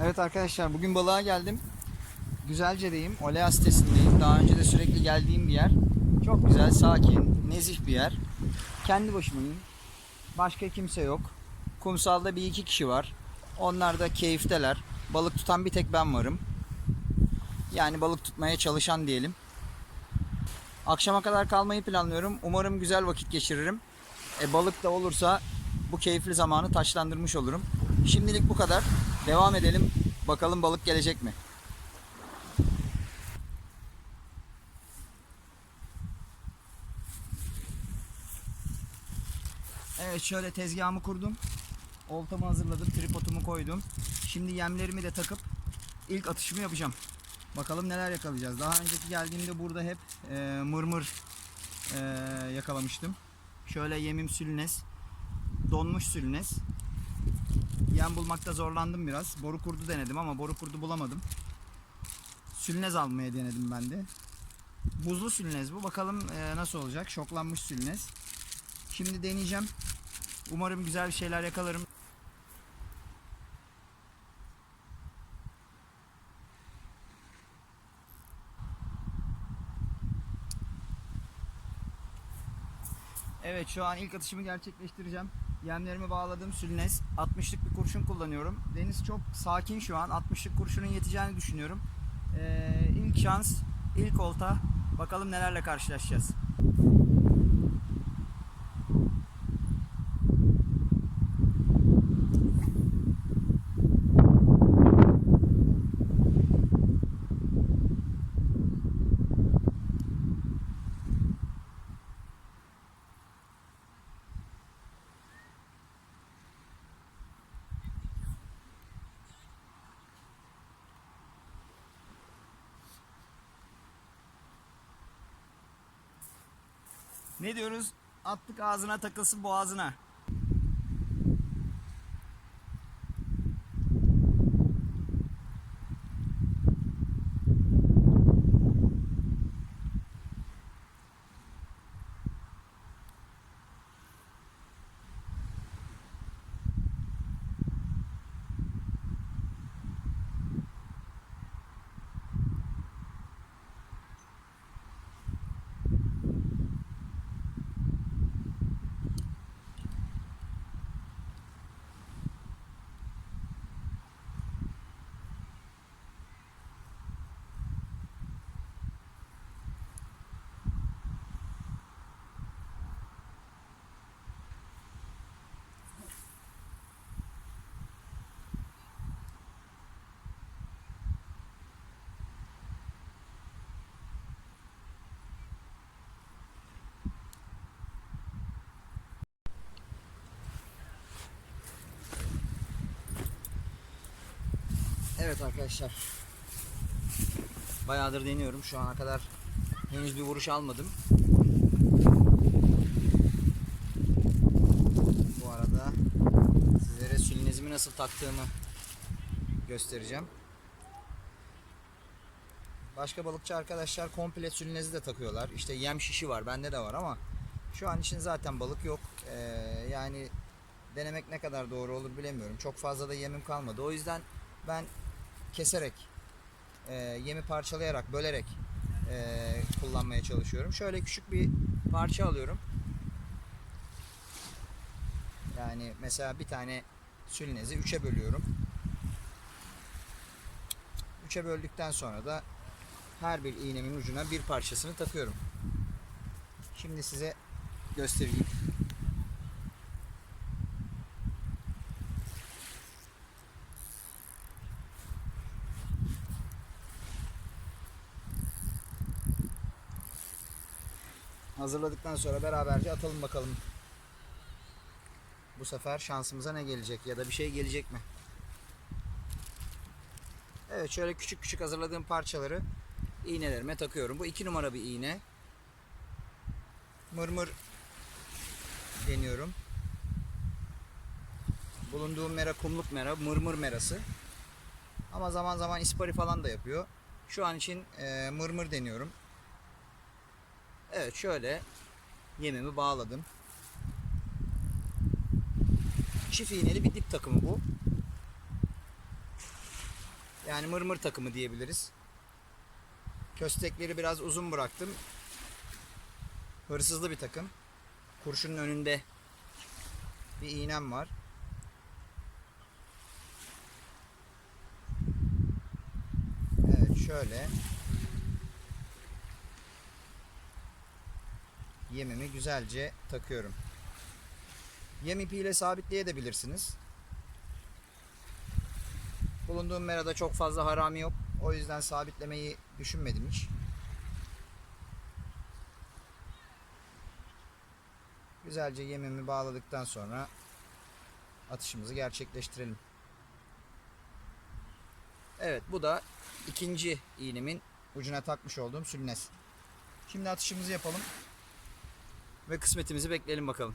arkadaşlar bugün balığa geldim. Güzelce'deyim. Olea sitesindeyim. Daha önce de sürekli geldiğim bir yer. Çok güzel, sakin, nezih bir yer. Kendi başımayım. Başka kimse yok. Kumsalda bir iki kişi var. Onlar da keyifteler. Balık tutan bir tek ben varım. Yani balık tutmaya çalışan diyelim. Akşama kadar kalmayı planlıyorum. Umarım güzel vakit geçiririm. E, balık da olursa bu keyifli zamanı taşlandırmış olurum. Şimdilik bu kadar. Devam edelim. Bakalım balık gelecek mi? Evet şöyle tezgahımı kurdum. Oltamı hazırladım. Tripodumu koydum. Şimdi yemlerimi de takıp ilk atışımı yapacağım. Bakalım neler yakalayacağız. Daha önceki geldiğimde burada hep e, mırmır e, yakalamıştım. Şöyle yemim sülnes. Donmuş sülnes. Yem bulmakta zorlandım biraz. Boru kurdu denedim ama boru kurdu bulamadım. Sülnez almaya denedim ben de. Buzlu sülnez bu. Bakalım e, nasıl olacak. Şoklanmış sülnez. Şimdi deneyeceğim. Umarım güzel bir şeyler yakalarım. Evet şu an ilk atışımı gerçekleştireceğim. Yemlerimi bağladım sülnes. 60'lık bir kurşun kullanıyorum. Deniz çok sakin şu an. 60'lık kurşunun yeteceğini düşünüyorum. Ee, ilk şans, ilk olta. Bakalım nelerle karşılaşacağız. Ne diyoruz? Attık ağzına takılsın boğazına. Evet arkadaşlar. Bayağıdır deniyorum. Şu ana kadar henüz bir vuruş almadım. Bu arada sizlere sülnezimi nasıl taktığımı göstereceğim. Başka balıkçı arkadaşlar komple sülnezi de takıyorlar. İşte yem şişi var. Bende de var ama şu an için zaten balık yok. Ee, yani denemek ne kadar doğru olur bilemiyorum. Çok fazla da yemim kalmadı. O yüzden ben keserek, e, yemi parçalayarak, bölerek e, kullanmaya çalışıyorum. Şöyle küçük bir parça alıyorum. Yani mesela bir tane sülnezi üçe bölüyorum. Üçe böldükten sonra da her bir iğnemin ucuna bir parçasını takıyorum. Şimdi size göstereyim. Hazırladıktan sonra beraberce atalım bakalım. Bu sefer şansımıza ne gelecek ya da bir şey gelecek mi? Evet şöyle küçük küçük hazırladığım parçaları iğnelerime takıyorum. Bu iki numara bir iğne. Mırmır deniyorum. Bulunduğum mera kumluk mera, mırmır merası. Ama zaman zaman ispari falan da yapıyor. Şu an için e, mırmır deniyorum. Evet şöyle yemimi bağladım. Çift iğneli bir dip takımı bu. Yani mırmır takımı diyebiliriz. Köstekleri biraz uzun bıraktım. Hırsızlı bir takım. Kurşunun önünde bir iğnem var. Evet şöyle. Yemimi güzelce takıyorum. Yem ipiyle sabitleyebilirsiniz. Bulunduğum merada çok fazla harami yok. O yüzden sabitlemeyi düşünmedim hiç. Güzelce yemimi bağladıktan sonra atışımızı gerçekleştirelim. Evet bu da ikinci iğnemin ucuna takmış olduğum sülnes. Şimdi atışımızı yapalım ve kısmetimizi bekleyelim bakalım.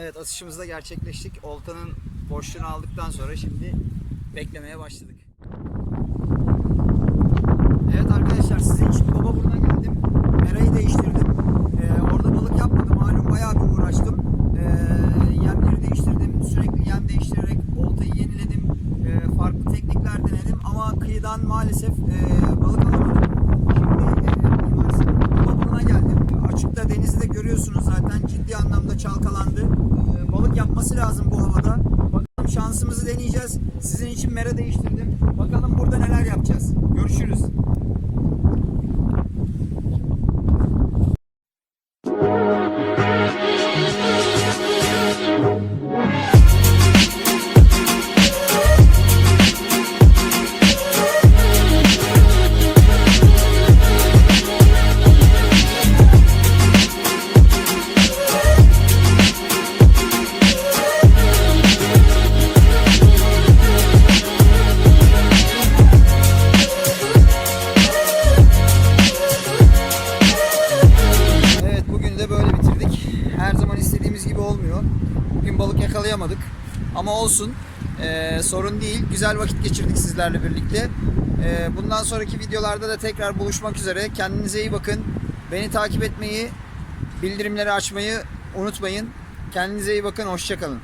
Evet atışımızda gerçekleştik. Oltanın boşluğunu aldıktan sonra şimdi beklemeye başladık. Evet arkadaşlar sizin için baba buruna geldim. Merayı değiştirdim. Ee, orada balık yapmadım. Malum bayağı bir uğraştım. Ee, yemleri değiştirdim. Sürekli yem değiştirerek oltayı yeniledim. Ee, farklı teknikler denedim. Ama kıyıdan maalesef e, balık alamadım. Şimdi e, Mimar Sinan baba buruna geldim. Açıkta denizi de görüyorsunuz zaten. Ciddi anlamda çalkalandı. Ee, balık yapması lazım bu havada. Bakalım şansımızı deneyeceğiz. Sizin için mera değiştirdim. Bakalım burada neler yapacağız. Görüşürüz. Olsun. Ee, sorun değil. Güzel vakit geçirdik sizlerle birlikte. Ee, bundan sonraki videolarda da tekrar buluşmak üzere. Kendinize iyi bakın. Beni takip etmeyi, bildirimleri açmayı unutmayın. Kendinize iyi bakın. Hoşçakalın.